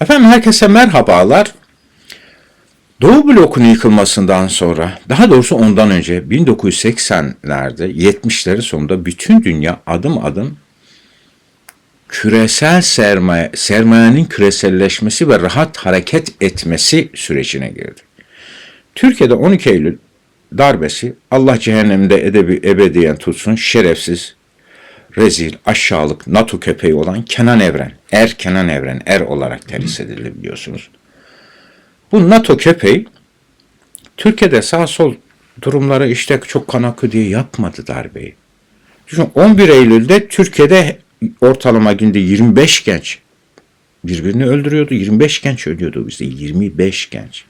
Efendim herkese merhabalar. Doğu blokunun yıkılmasından sonra, daha doğrusu ondan önce 1980'lerde, 70'lerin sonunda bütün dünya adım adım küresel sermaye, sermayenin küreselleşmesi ve rahat hareket etmesi sürecine girdi. Türkiye'de 12 Eylül darbesi Allah cehennemde edebi, ebediyen tutsun şerefsiz, rezil, aşağılık, NATO köpeği olan Kenan Evren, Er Kenan Evren, Er olarak terhis edilir biliyorsunuz. Bu NATO köpeği Türkiye'de sağ sol durumları işte çok kan akı diye yapmadı darbeyi. Düşün 11 Eylül'de Türkiye'de ortalama günde 25 genç birbirini öldürüyordu. 25 genç ölüyordu bizde. 25 genç.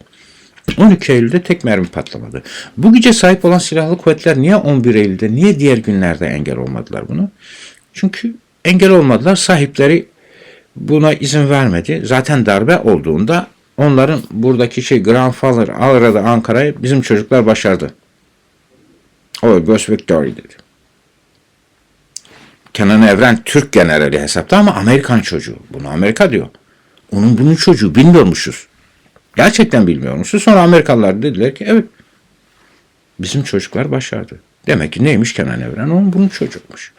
12 Eylül'de tek mermi patlamadı. Bu güce sahip olan silahlı kuvvetler niye 11 Eylül'de, niye diğer günlerde engel olmadılar bunu? Çünkü engel olmadılar. Sahipleri buna izin vermedi. Zaten darbe olduğunda onların buradaki şey Grandfather arada Ankara'yı bizim çocuklar başardı. O Ghost Victory dedi. Kenan Evren Türk generali hesapta ama Amerikan çocuğu. Bunu Amerika diyor. Onun bunun çocuğu bilmiyormuşuz. Gerçekten bilmiyormuşuz. Sonra Amerikalılar dediler ki evet bizim çocuklar başardı. Demek ki neymiş Kenan Evren? Onun bunun çocukmuş.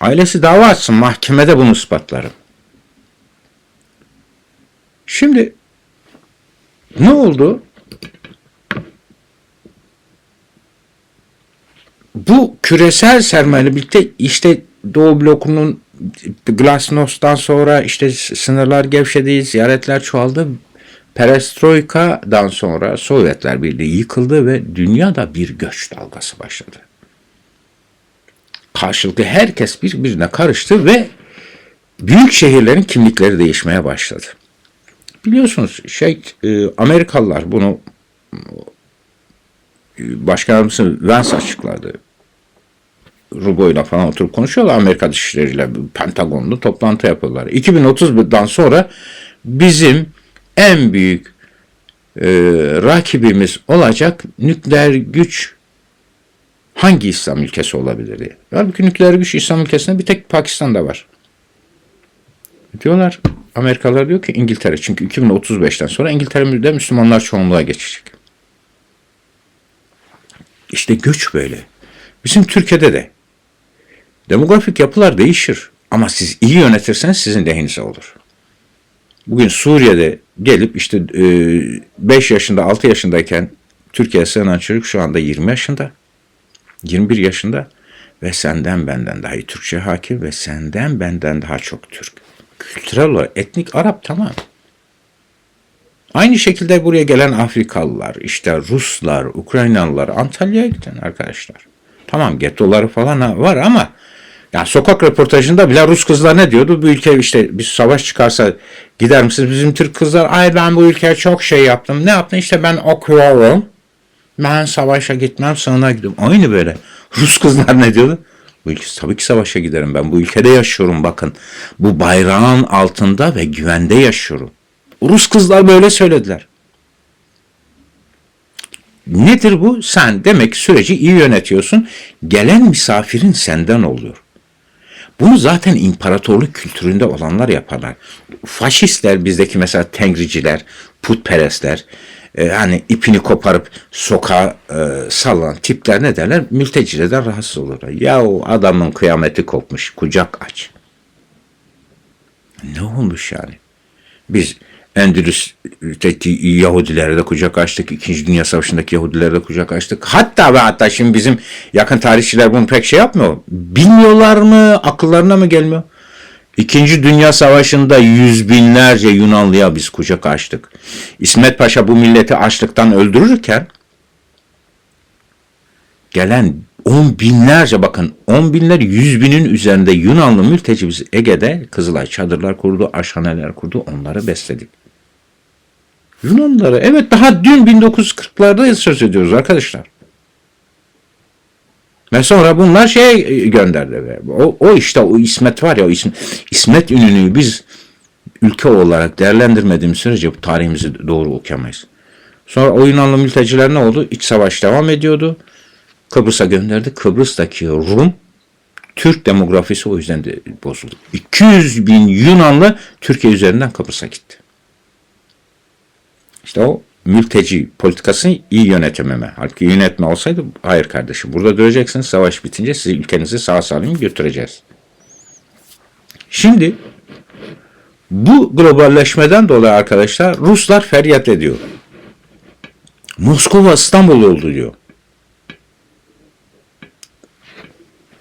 Ailesi dava açsın mahkemede bunu ispatlarım. Şimdi ne oldu? Bu küresel sermayeyle birlikte işte Doğu blokunun Glasnost'tan sonra işte sınırlar gevşedi, ziyaretler çoğaldı. Perestroika'dan sonra Sovyetler Birliği yıkıldı ve dünyada bir göç dalgası başladı. Karşılıklı herkes birbirine karıştı ve büyük şehirlerin kimlikleri değişmeye başladı. Biliyorsunuz şey e, Amerikalılar bunu e, Başkanımız Vance açıkladı. Rubo'yla falan oturup konuşuyorlar Amerika Dışişleri'yle Pentagon'da toplantı yapıyorlar. 2030'dan sonra bizim en büyük e, rakibimiz olacak nükleer güç hangi İslam ülkesi olabilir diye. Halbuki nükleer güç İslam ülkesinde bir tek Pakistan'da var. Diyorlar Amerikalılar diyor ki İngiltere çünkü 2035'ten sonra İngiltere'de Müslümanlar çoğunluğa geçecek. İşte göç böyle. Bizim Türkiye'de de demografik yapılar değişir ama siz iyi yönetirseniz sizin lehinize olur. Bugün Suriye'de gelip işte 5 yaşında 6 yaşındayken Türkiye'ye sığınan çocuk şu anda 20 yaşında. 21 yaşında ve senden benden daha iyi Türkçe hakim ve senden benden daha çok Türk. Kültürel olarak etnik Arap tamam. Aynı şekilde buraya gelen Afrikalılar, işte Ruslar, Ukraynalılar, Antalya'ya giden arkadaşlar. Tamam getoları falan var ama yani sokak röportajında bile Rus kızlar ne diyordu? Bu ülke işte bir savaş çıkarsa gider misiniz? Bizim Türk kızlar ay ben bu ülkeye çok şey yaptım. Ne yaptın? İşte ben okuyorum. Ben savaşa gitmem sığına gidiyorum. Aynı böyle. Rus kızlar ne diyordu? Bu ülke tabii ki savaşa giderim. Ben bu ülkede yaşıyorum bakın. Bu bayrağın altında ve güvende yaşıyorum. Rus kızlar böyle söylediler. Nedir bu? Sen demek süreci iyi yönetiyorsun. Gelen misafirin senden oluyor. Bunu zaten imparatorluk kültüründe olanlar yaparlar. Faşistler bizdeki mesela tengriciler, putperestler, e, hani ipini koparıp sokağa e, sallanan tipler ne derler? Mültecilerden rahatsız olurlar. Ya o adamın kıyameti kopmuş, kucak aç. Ne olmuş yani? Biz Endülüs'teki Yahudilere de kucak açtık. İkinci Dünya Savaşı'ndaki Yahudilere de kucak açtık. Hatta ve hatta şimdi bizim yakın tarihçiler bunu pek şey yapmıyor. Bilmiyorlar mı? Akıllarına mı gelmiyor? İkinci Dünya Savaşı'nda yüz binlerce Yunanlıya biz kucak açtık. İsmet Paşa bu milleti açlıktan öldürürken gelen on binlerce bakın on binler yüz binin üzerinde Yunanlı mülteci biz Ege'de Kızılay çadırlar kurdu, aşhaneler kurdu onları besledik. Yunanlıları evet daha dün 1940'larda söz ediyoruz arkadaşlar. Ve sonra bunlar şey gönderdi. O, o işte o İsmet var ya o İsmet, İsmet ününü biz ülke olarak değerlendirmediğimiz sürece bu tarihimizi doğru okuyamayız. Sonra o Yunanlı mülteciler ne oldu? İç savaş devam ediyordu. Kıbrıs'a gönderdi. Kıbrıs'taki Rum Türk demografisi o yüzden de bozuldu. 200 bin Yunanlı Türkiye üzerinden Kıbrıs'a gitti. İşte o mülteci politikasını iyi yönetememe. Halbuki yönetme olsaydı hayır kardeşim burada duracaksınız savaş bitince sizi ülkenizi sağ salim götüreceğiz. Şimdi bu globalleşmeden dolayı arkadaşlar Ruslar feryat ediyor. Moskova İstanbul oldu diyor.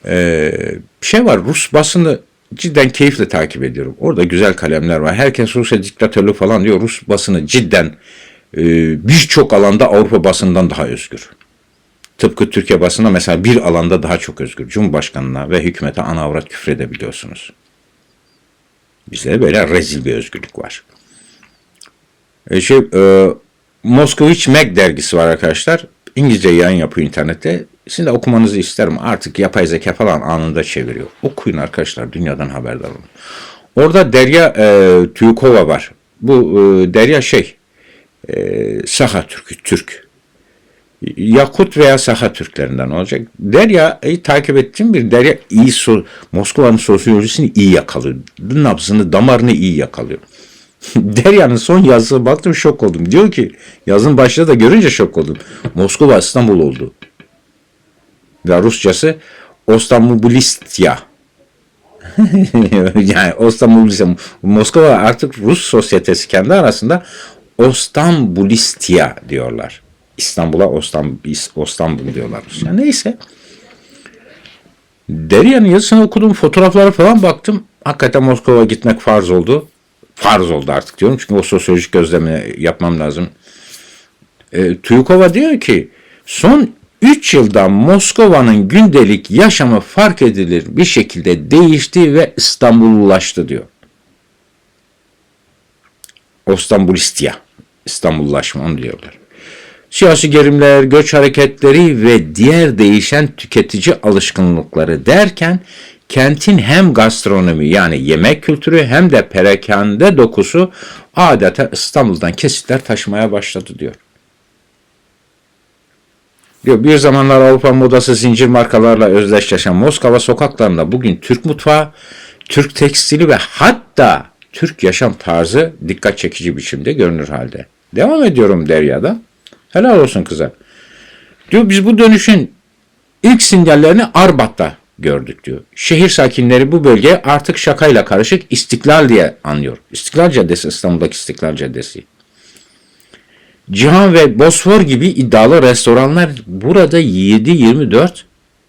Ee, bir şey var Rus basını cidden keyifle takip ediyorum. Orada güzel kalemler var. Herkes Rusya diktatörlüğü falan diyor. Rus basını cidden e, birçok alanda Avrupa basından daha özgür. Tıpkı Türkiye basında mesela bir alanda daha çok özgür. Cumhurbaşkanına ve hükümete ana avrat küfredebiliyorsunuz. Bizde böyle rezil bir özgürlük var. E şey, e, Moskowitz Mag dergisi var arkadaşlar. İngilizce yayın yapıyor internette. Sizin de okumanızı isterim. Artık yapay zeka falan anında çeviriyor. Okuyun arkadaşlar. Dünyadan haberdar olun. Orada Derya e, Tüyukova var. Bu e, Derya şey e, Saha Türk'ü, Türk. Yakut veya Saha Türklerinden olacak. Derya'yı takip ettiğim bir Derya iyi so Moskova'nın sosyolojisini iyi yakalıyor. Nabzını, damarını iyi yakalıyor. Derya'nın son yazısına baktım şok oldum. Diyor ki yazın başında da görünce şok oldum. Moskova İstanbul oldu. Ve Rusçası Ostamobulistya. yani Ostamobulistya. Moskova artık Rus sosyetesi kendi arasında Ostambulistia diyorlar. İstanbul'a Ostam, İstanbul diyorlar. Yani neyse. Derya'nın yazısını okudum, fotoğraflara falan baktım. Hakikaten Moskova gitmek farz oldu. Farz oldu artık diyorum çünkü o sosyolojik gözlemi yapmam lazım. E, Tuyukova diyor ki son 3 yılda Moskova'nın gündelik yaşamı fark edilir bir şekilde değişti ve İstanbullulaştı diyor. Ostambulistia, İstanbullaşma onu diyorlar. Siyasi gerimler, göç hareketleri ve diğer değişen tüketici alışkanlıkları derken kentin hem gastronomi yani yemek kültürü hem de perakende dokusu adeta İstanbul'dan kesitler taşımaya başladı diyor. Diyor bir zamanlar Avrupa modası zincir markalarla özdeşleşen Moskova sokaklarında bugün Türk mutfağı, Türk tekstili ve hatta Türk yaşam tarzı dikkat çekici biçimde görünür halde. Devam ediyorum Derya'da. Helal olsun kıza. Diyor biz bu dönüşün ilk sinyallerini Arbat'ta gördük diyor. Şehir sakinleri bu bölgeye artık şakayla karışık İstiklal diye anlıyor. İstiklal Caddesi İstanbul'daki İstiklal Caddesi. Cihan ve Bosfor gibi iddialı restoranlar burada 7-24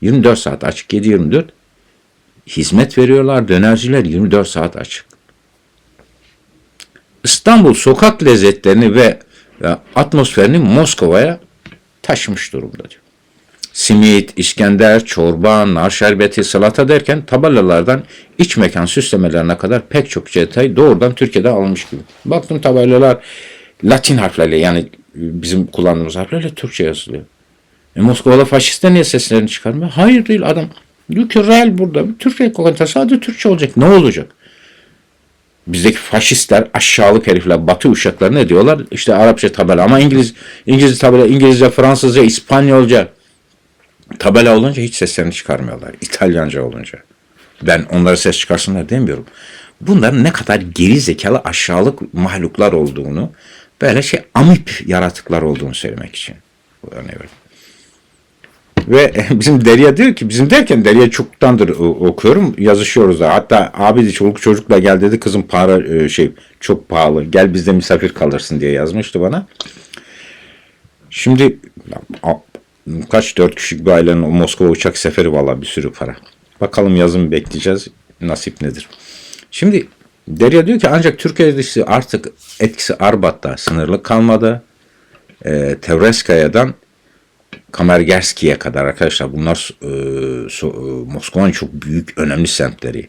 24 saat açık 7-24 hizmet veriyorlar. Dönerciler 24 saat açık. İstanbul sokak lezzetlerini ve atmosferini Moskova'ya taşımış durumda diyor. Simit, İskender, çorba, nar şerbeti, salata derken tabelalardan iç mekan süslemelerine kadar pek çok detay doğrudan Türkiye'de alınmış gibi. Baktım tabelalar Latin harflerle yani bizim kullandığımız harflerle Türkçe yazılıyor. E Moskova'da faşistler niye seslerini çıkarmıyor? Hayır değil adam. Diyor ki real burada. Bir Türk lokantası sadece Türkçe olacak. Ne olacak? Bizdeki faşistler, aşağılık herifler, batı uşakları ne diyorlar? İşte Arapça tabela ama İngiliz, İngiliz tabela, İngilizce, Fransızca, İspanyolca tabela olunca hiç seslerini çıkarmıyorlar. İtalyanca olunca. Ben onlara ses çıkarsınlar demiyorum. Bunların ne kadar geri zekalı aşağılık mahluklar olduğunu, böyle şey amip yaratıklar olduğunu söylemek için bu örneği verdim. Ve bizim Derya diyor ki bizim derken Derya çoktandır okuyorum yazışıyoruz da hatta abi de çoluk çocukla gel dedi kızım para şey çok pahalı gel bizde misafir kalırsın diye yazmıştı bana. Şimdi kaç dört kişilik bir ailenin o Moskova uçak seferi valla bir sürü para. Bakalım yazın bekleyeceğiz nasip nedir. Şimdi Derya diyor ki ancak Türkiye dışı artık etkisi Arbat'ta sınırlı kalmadı. E, Tevreskaya'dan Kamergerski'ye kadar arkadaşlar bunlar e, so, e, Moskova'nın çok büyük önemli semtleri.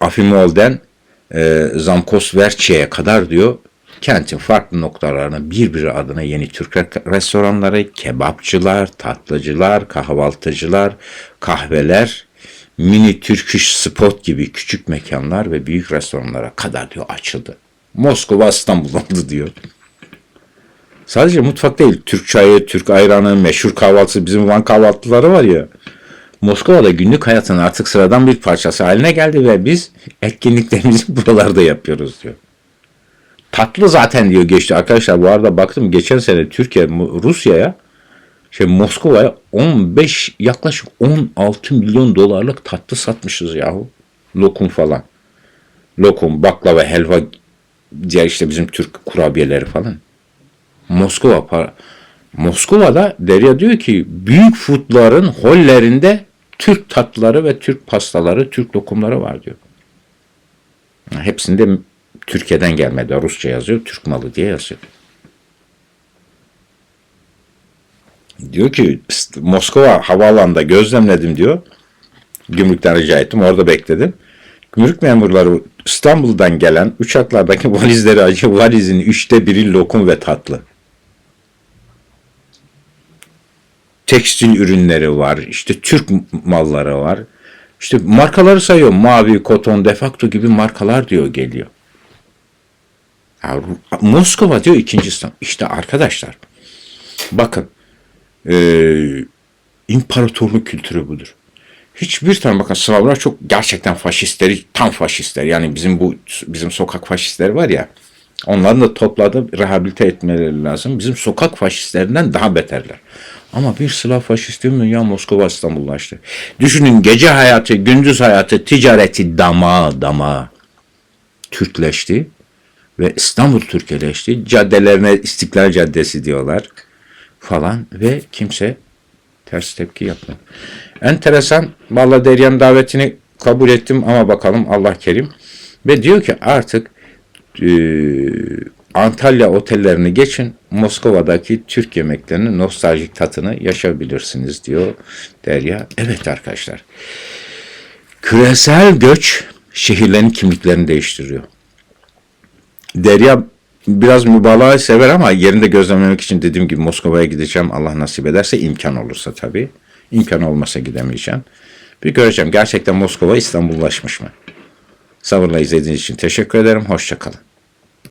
Afimol'den e, Zamkosverçi'ye kadar diyor kentin farklı noktalarına birbiri adına yeni Türk restoranları, kebapçılar, tatlıcılar, kahvaltıcılar, kahveler, mini Türküş spot gibi küçük mekanlar ve büyük restoranlara kadar diyor açıldı. Moskova İstanbul oldu diyor. Sadece mutfak değil, Türk çayı, Türk ayranı, meşhur kahvaltısı, bizim Van kahvaltıları var ya. Moskova'da günlük hayatın artık sıradan bir parçası haline geldi ve biz etkinliklerimizi buralarda yapıyoruz diyor. Tatlı zaten diyor geçti. Arkadaşlar bu arada baktım geçen sene Türkiye Rusya'ya şey Moskova'ya 15 yaklaşık 16 milyon dolarlık tatlı satmışız yahu. Lokum falan. Lokum, baklava, helva diğer işte bizim Türk kurabiyeleri falan. Moskova para. Moskova'da Derya diyor ki büyük foodların hollerinde Türk tatlıları ve Türk pastaları, Türk lokumları var diyor. Hepsinde Türkiye'den gelmedi. Rusça yazıyor. Türk malı diye yazıyor. Diyor ki "Pst, Moskova havaalanında gözlemledim diyor. Gümrükten rica ettim. Orada bekledim. Gümrük memurları İstanbul'dan gelen uçaklardaki valizleri acı valizin üçte biri lokum ve tatlı. Tekstil ürünleri var. işte Türk malları var. İşte markaları sayıyor. Mavi, Koton, Defakto gibi markalar diyor geliyor. Ya, Moskova diyor ikinci İstanbul. İşte arkadaşlar bakın eee imparatorluk kültürü budur. Hiçbir tane bakın Slavlar çok gerçekten faşistleri tam faşistler. Yani bizim bu bizim sokak faşistleri var ya onların da topladı rehabilite etmeleri lazım. Bizim sokak faşistlerinden daha beterler. Ama bir Slav faşisti mi ya Moskova İstanbullaştı. Düşünün gece hayatı, gündüz hayatı, ticareti dama dama Türkleşti ve İstanbul Türkeleşti. Caddelerine İstiklal Caddesi diyorlar falan ve kimse ters tepki yapmadı. Enteresan. Vallahi Derya'nın davetini kabul ettim ama bakalım Allah kerim. Ve diyor ki artık e, Antalya otellerini geçin Moskova'daki Türk yemeklerinin nostaljik tatını yaşayabilirsiniz diyor Derya. Evet arkadaşlar. Küresel göç şehirlerin kimliklerini değiştiriyor. Derya biraz mübalağayı sever ama yerinde gözlemlemek için dediğim gibi Moskova'ya gideceğim. Allah nasip ederse imkan olursa tabii. İmkan olmasa gidemeyeceğim. Bir göreceğim gerçekten Moskova İstanbullaşmış mı? Sabırla izlediğiniz için teşekkür ederim. Hoşçakalın.